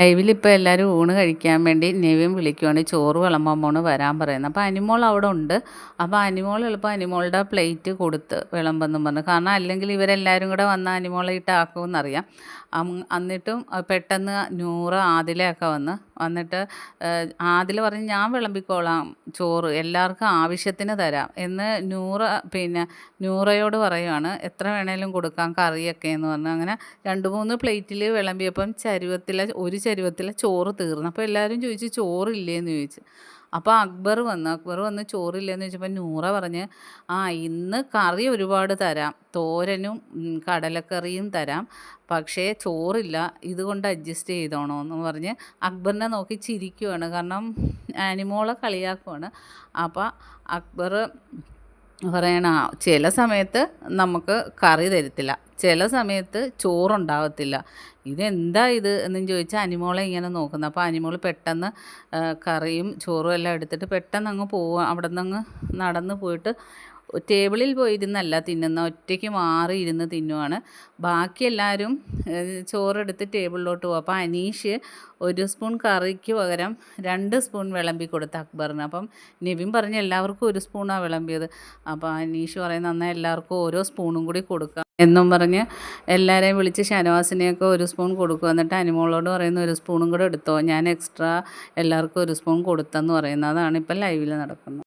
ലൈവിൽ ഇപ്പോൾ എല്ലാവരും ഊണ് കഴിക്കാൻ വേണ്ടി നെവിയും വിളിക്കുവാണ്. ചോറ് വിളമ്പാൻ പോണ് വരാൻ പറയുന്നത് അപ്പോൾ അനിമോൾ അവിടെ ഉണ്ട്. അപ്പോൾ അനിമോൾ എളുപ്പം അനിമോളുടെ പ്ലേറ്റ് കൊടുത്ത് വിളമ്പെന്നും പറഞ്ഞു. കാരണം അല്ലെങ്കിൽ ഇവരെല്ലാവരും കൂടെ വന്ന് അനിമോളെ ഇട്ടാക്കുമെന്നറിയാം എന്നിട്ടും പെട്ടെന്ന് നൂറ് ആദിലയൊക്കെ വന്ന് വന്നിട്ട് ആദിൽ പറഞ്ഞ് ഞാൻ വിളമ്പിക്കോളാം ചോറ് എല്ലാവർക്കും ആവശ്യത്തിന് തരാം എന്ന് നൂറ് പിന്നെ നൂറയോട് പറയുവാണ്. എത്ര വേണേലും കൊടുക്കാം കറിയൊക്കെ എന്ന് പറഞ്ഞു. അങ്ങനെ രണ്ട് മൂന്ന് പ്ലേറ്റിൽ വിളമ്പിയപ്പം ചരുവത്തിലെ ഒരു ചരുവത്തിലെ ചോറ് തീർന്നു. അപ്പോൾ എല്ലാവരും ചോദിച്ചു ചോറില്ലേന്ന്? ചോദിച്ചു. അപ്പോൾ അക്ബർ വന്നു. അക്ബർ വന്ന് ചോറില്ലെന്ന്? ചോദിച്ചപ്പോൾ നൂറ പറഞ്ഞ് ആ ഇന്ന് കറി ഒരുപാട് തരാം. തോരനും കടലക്കറിയും തരാം. പക്ഷേ ചോറില്ല. ഇതുകൊണ്ട് അഡ്ജസ്റ്റ് ചെയ്തോണോ? എന്ന് പറഞ്ഞ് അക്ബറിനെ നോക്കി ചിരിക്കുവാണ്. കാരണം ആനിമോളെ കളിയാക്കുവാണ്. അപ്പോൾ അക്ബർ പറയണ ചില സമയത്ത് നമുക്ക് കറി തരത്തില്ല. ചില സമയത്ത് ചോറുണ്ടാകത്തില്ല ഇതെന്താ ഇത് എന്നും ചോദിച്ചാൽ അനിമോളെ ഇങ്ങനെ നോക്കുന്നത് അപ്പോൾ അനിമോൾ പെട്ടെന്ന് കറിയും ചോറും എല്ലാം എടുത്തിട്ട് പെട്ടെന്ന് അങ്ങ് പോവുക അവിടെ നിന്ന് അങ്ങ് നടന്ന് പോയിട്ട് ടേബിളിൽ പോയിരുന്നല്ല തിന്നുന്ന ഒറ്റയ്ക്ക് മാറി ഇരുന്ന് തിന്നുവാണ്. ബാക്കി എല്ലാവരും ചോറെടുത്ത് ടേബിളിലോട്ട് പോകും അപ്പോൾ അനീഷ് ഒരു സ്പൂൺ കറിക്ക് പകരം രണ്ട് സ്പൂൺ വിളമ്പി കൊടുത്ത് അക്ബറിന്. അപ്പം നിവിൻ പറഞ്ഞ് എല്ലാവർക്കും ഒരു സ്പൂണാണ് വിളമ്പിയത്. അപ്പോൾ അനീഷ് പറയുന്ന എന്നാൽ എല്ലാവർക്കും ഓരോ സ്പൂണും കൂടി കൊടുക്കുക എന്നും പറഞ്ഞ് എല്ലാവരെയും വിളിച്ച് ഷനവാസിനെയൊക്കെ ഒരു സ്പൂൺ കൊടുക്കും. എന്നിട്ട് അനിമോളോട് പറയുന്ന ഒരു സ്പൂണും കൂടെ എടുത്തോ. ഞാൻ എക്സ്ട്രാ എല്ലാവർക്കും ഒരു സ്പൂൺ കൊടുത്തെന്ന് പറയുന്നത് അതാണ് ഇപ്പം ലൈവിൽ നടക്കുന്നത്.